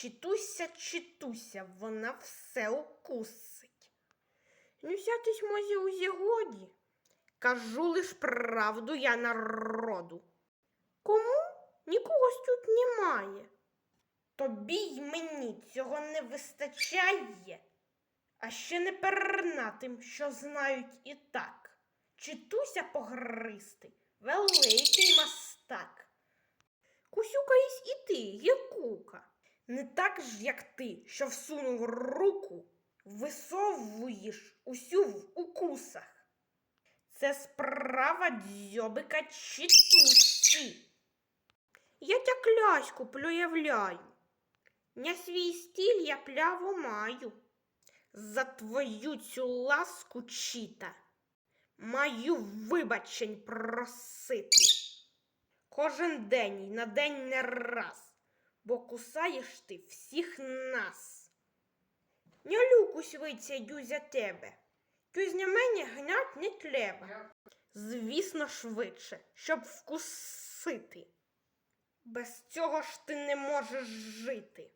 Читуся, читуся, вона все укусить. Не взятись може у зігоді. Кажу лиш правду я народу. Кому? Нікогось тут немає. Тобі й мені цього не вистачає, а ще не пернатим, що знають і так. Читуся погристий, великий мастак. Кусюкаєсь і ти. Не так ж, як ти, що всунув руку, висовуєш усю в укусах. Це справа дзьобика чи читусі. Я тя кляську проявляю. На свій стіль я пляву маю. За твою цю ласку чіта. Маю вибачень просити. Кожен день і на день не раз, бо кусаєш ти всіх нас. Не люкусь вицядю за тебе. кюзня мене гнать не треба. Звісно, швидше, щоб вкусити. Без цього ж ти не можеш жити.